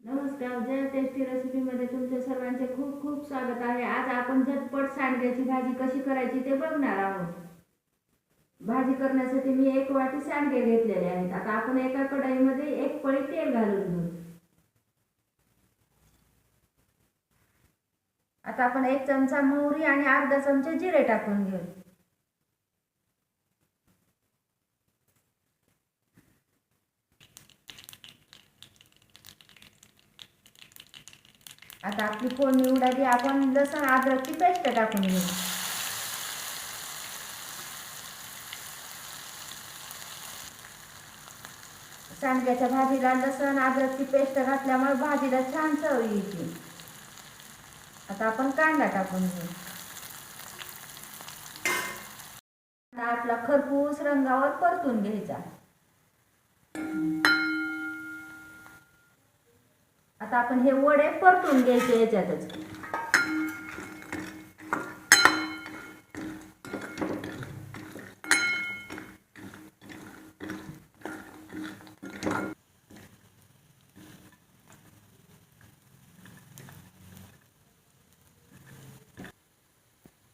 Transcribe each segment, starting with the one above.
नमस्कार जय टेस्टी रेसिपीमध्ये तुमच्या सर्वांचे खूप खूप स्वागत आहे. आज आपण झटपट सांडग्याची भाजी कशी करायची ते बघणार आहोत. भाजी करण्यासाठी मी एक वाटी सांडगे घेतलेले आहेत. आता आपण एका कढाईमध्ये एक पळी तेल घालून घेऊ. आता आपण एक चमचा मोहरी आणि अर्धा चमचा जिरे टाकून घेऊ. आता आपली फोडणी उडाली आपण लसण अद्रकची पेस्ट टाकून घेऊ. सांडग्याच्या भाजीला लसण अद्रकची पेस्ट घातल्यामुळे भाजीला छान चव येते. आता आपण कांदा टाकून घेऊ. आपला खरपूस रंगावर परतून घ्यायचा. आता आपण हे वडे परतून घ्यायचे याच्यातच.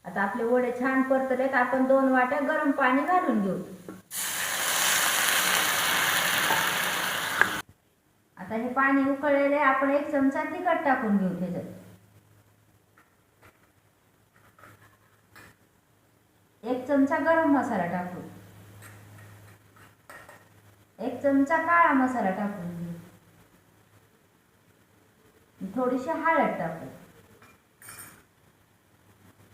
आता आपले वडे छान परतलेत. आपण दोन वाट्या गरम पाणी घालून घेऊ आता हे पाणी उकळलेले आपण एक चमचा तिखट टाकून घेऊ त्याच्यात एक चमचा गरम मसाला टाकू एक चमचा काळा मसाला टाकून घेऊ थोडीशी हळद टाकू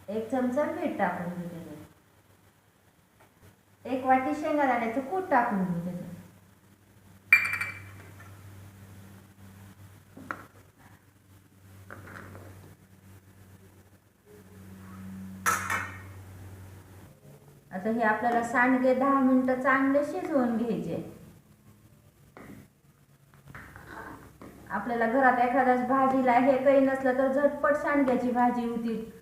एक चमचा मीठ टाकून घेऊ त्याच्यात एक वाटी शेंगा दाण्याचं कूट टाकून घेऊ त्याच्यात आता हे आपल्याला सांडगे दहा मिनटं चांगले शिजवून घ्यायचे. आपल्याला घरात एखाद्याच भाजीला हे काही नसलं तर झटपट सांडग्याची भाजी होती.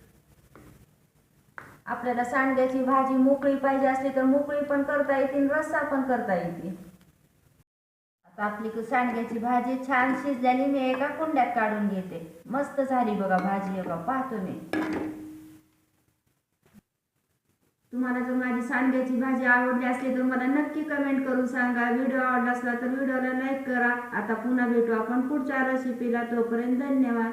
आपल्याला सांडग्याची भाजी मोकळी पाहिजे असली तर मोकळी पण करता येतील रस्सा पण करता येते. आता आपली सांडग्याची भाजी छान शिजल्याने मी एका कुंड्यात काढून घेते. मस्त झाली बघा भाजी बघा पाहतो मी तुम्हाला जर माझी सांग्याची भाजी आवडली असली तर मला नक्की कमेंट करून सांगा. व्हिडिओ आवडला असला तर व्हिडिओला लाईक करा. आता पुन्हा भेटू आपण पुढच्या रेसिपीला तोपर्यंत धन्यवाद.